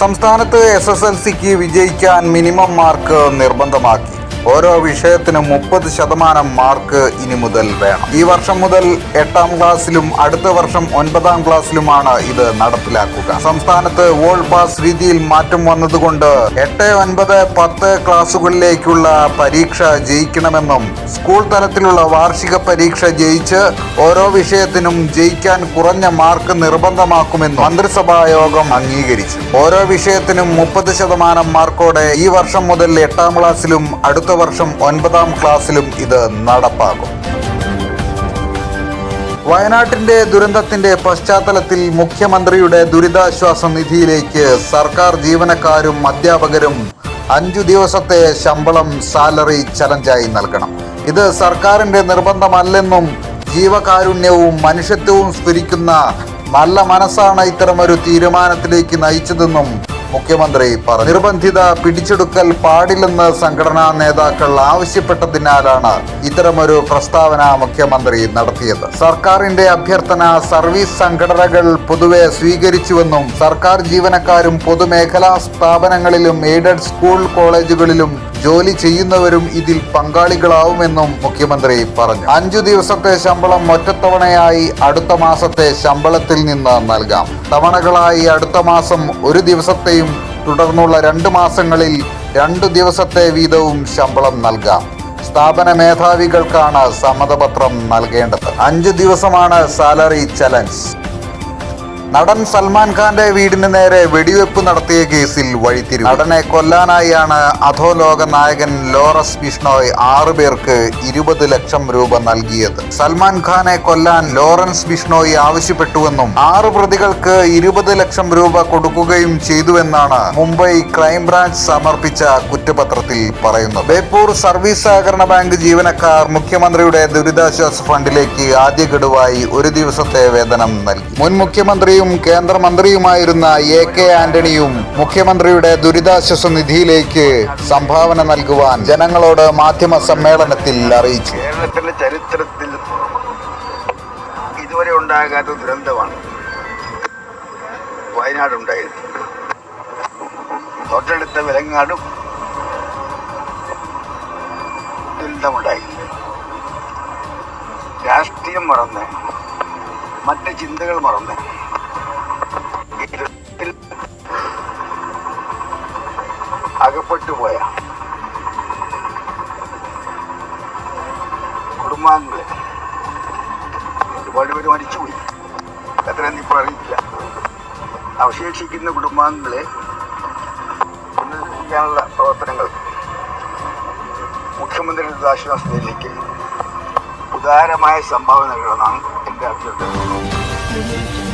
സംസ്ഥാനത്ത് S S L സിക്ക് വിജയിക്കാൻ മിനിമം മാർക്ക് നിർബന്ധമാക്കി. ഓരോ വിഷയത്തിനും മുപ്പത് ശതമാനം മാർക്ക് ഇനി മുതൽ വേണം. ഈ വർഷം മുതൽ എട്ടാം ക്ലാസ്സിലും അടുത്ത വർഷം ഒൻപതാം ക്ലാസ്സിലുമാണ് ഇത് നടപ്പിലാക്കുക. സംസ്ഥാനത്ത് വോൾ പാസ് രീതിയിൽ മാറ്റം വന്നതുകൊണ്ട് എട്ട് ഒൻപത് പത്ത് ക്ലാസ്സുകളിലേക്കുള്ള പരീക്ഷ ജയിക്കണമെന്നും സ്കൂൾ തലത്തിലുള്ള വാർഷിക പരീക്ഷ ജയിച്ച് ഓരോ വിഷയത്തിനും ജയിക്കാൻ കുറഞ്ഞ മാർക്ക് നിർബന്ധമാക്കുമെന്നും മന്ത്രിസഭാ യോഗം അംഗീകരിച്ചു. ഓരോ വിഷയത്തിനും മുപ്പത് ശതമാനം മാർക്കോടെ ഈ വർഷം മുതൽ എട്ടാം ക്ലാസ്സിലും അടുത്ത വർഷം ഒൻപതാം ക്ലാസ്സിലും ഇത് നടപ്പാകും. വയനാട്ടിന്റെ ദുരന്തത്തിന്റെ പശ്ചാത്തലത്തിൽ മുഖ്യമന്ത്രിയുടെ ദുരിതാശ്വാസ നിധിയിലേക്ക് സർക്കാർ ജീവനക്കാരും അധ്യാപകരും അഞ്ചു ദിവസത്തെ ശമ്പളം സാലറി ചലഞ്ചായി നൽകണം. ഇത് സർക്കാരിന്റെ നിർബന്ധമല്ലെന്നും ജീവകാരുണ്യവും മനുഷ്യത്വവും സ്ഫുരിക്കുന്ന നല്ല മനസ്സാണ് ഇത്തരമൊരു തീരുമാനത്തിലേക്ക് നയിച്ചതെന്നും മുഖ്യമന്ത്രി പറഞ്ഞു. നിർബന്ധിത പിടിച്ചെടുക്കൽ പാടില്ലെന്ന് സംഘടനാ നേതാക്കൾ ആവശ്യപ്പെട്ടതിനാലാണ് ഇത്തരമൊരു പ്രസ്താവന മുഖ്യമന്ത്രി നടത്തിയത്. സർക്കാരിന്റെ അഭ്യർത്ഥന സർവീസ് സംഘടനകൾ പൊതുവെ സ്വീകരിച്ചുവെന്നും സർക്കാർ ജീവനക്കാരും പൊതുമേഖലാ സ്ഥാപനങ്ങളിലും എയ്ഡഡ് സ്കൂൾ കോളേജുകളിലും ജോലി ചെയ്യുന്നവരും ഇതിൽ പങ്കാളികളാവുമെന്നും മുഖ്യമന്ത്രി പറഞ്ഞു. അഞ്ചു ദിവസത്തെ ശമ്പളം ഒറ്റത്തവണയായി അടുത്ത മാസത്തെ ശമ്പളത്തിൽ നിന്ന് നൽകാം. തവണകളായി അടുത്ത മാസം ഒരു ദിവസത്തെയും തുടർന്നുള്ള രണ്ട് മാസങ്ങളിൽ രണ്ടു ദിവസത്തെ വീതവും ശമ്പളം നൽകാം. സ്ഥാപന മേധാവികൾക്കാണ് സമ്മതപത്രം നൽകേണ്ടത്. അഞ്ച് ദിവസമാണ് സാലറി ചലഞ്ച്. നടൻ സൽമാൻ ഖാന്റെ വീടിന് നേരെ വെടിവെപ്പ് നടത്തിയ കേസിൽ വഴിത്തിരിവ് നടനെ കൊല്ലാനായാണ് അധോലോക നായകൻ ലോറസ് ബിഷ്ണോയ് ആറു പേർക്ക് ഇരുപത് ലക്ഷം രൂപ നൽകിയത്. സൽമാൻ ഖാനെ കൊല്ലാൻ ലോറൻസ് ബിഷ്ണോയ് ആവശ്യപ്പെട്ടുവെന്നും ആറ് പ്രതികൾക്ക് ഇരുപത് ലക്ഷം രൂപ കൊടുക്കുകയും ചെയ്തുവെന്നാണ് മുംബൈ ക്രൈംബ്രാഞ്ച് സമർപ്പിച്ച കുറ്റപത്രത്തിൽ പറയുന്നത്. ബേപ്പൂർ സർവീസ് സഹകരണ ബാങ്ക് ജീവനക്കാർ മുഖ്യമന്ത്രിയുടെ ദുരിതാശ്വാസ ഫണ്ടിലേക്ക് ആദ്യ ഗഡുവായി ഒരു ദിവസത്തെ വേതനം നൽകി. മുൻ മുഖ്യമന്ത്രിയും കേന്ദ്രമന്ത്രിയുമായിരുന്ന എ കെ ആന്റണിയും മുഖ്യമന്ത്രിയുടെ ദുരിതാശ്വാസ നിധിയിലേക്ക് സംഭാവന നൽകുവാൻ ജനങ്ങളോട് മാധ്യമ സമ്മേളനത്തിൽ അറിയിച്ചു. കേരളത്തിലെ ചരിത്രത്തിൽ ഇതുവരെ ഉണ്ടാകാത്ത ദുരന്തമാണ് വയനാടുണ്ടായത്. തൊട്ടടുത്ത വിലങ്ങാടും ദുരന്തമുണ്ടായി. രാഷ്ട്രീയം മറന്ന് മറ്റ് ചിന്തകൾ മറന്ന് അകപ്പെട്ടു പോയ കുടുംബാംഗങ്ങളെ ഒരുപാട് പേര് മരിച്ചുപോയി എത്രയെന്ന് ഇപ്പോൾ അറിയില്ല. അവശേഷിക്കുന്ന കുടുംബാംഗങ്ങളെ പുനരുദ്ധരിക്കാനുള്ള പ്രവർത്തനങ്ങൾ മുഖ്യമന്ത്രി ദുരിതാശ്വാസത്തിലേക്ക് ഉദാരമായ സംഭാവന നൽകണമെന്നാണ് എന്റെ അഭ്യർത്ഥന.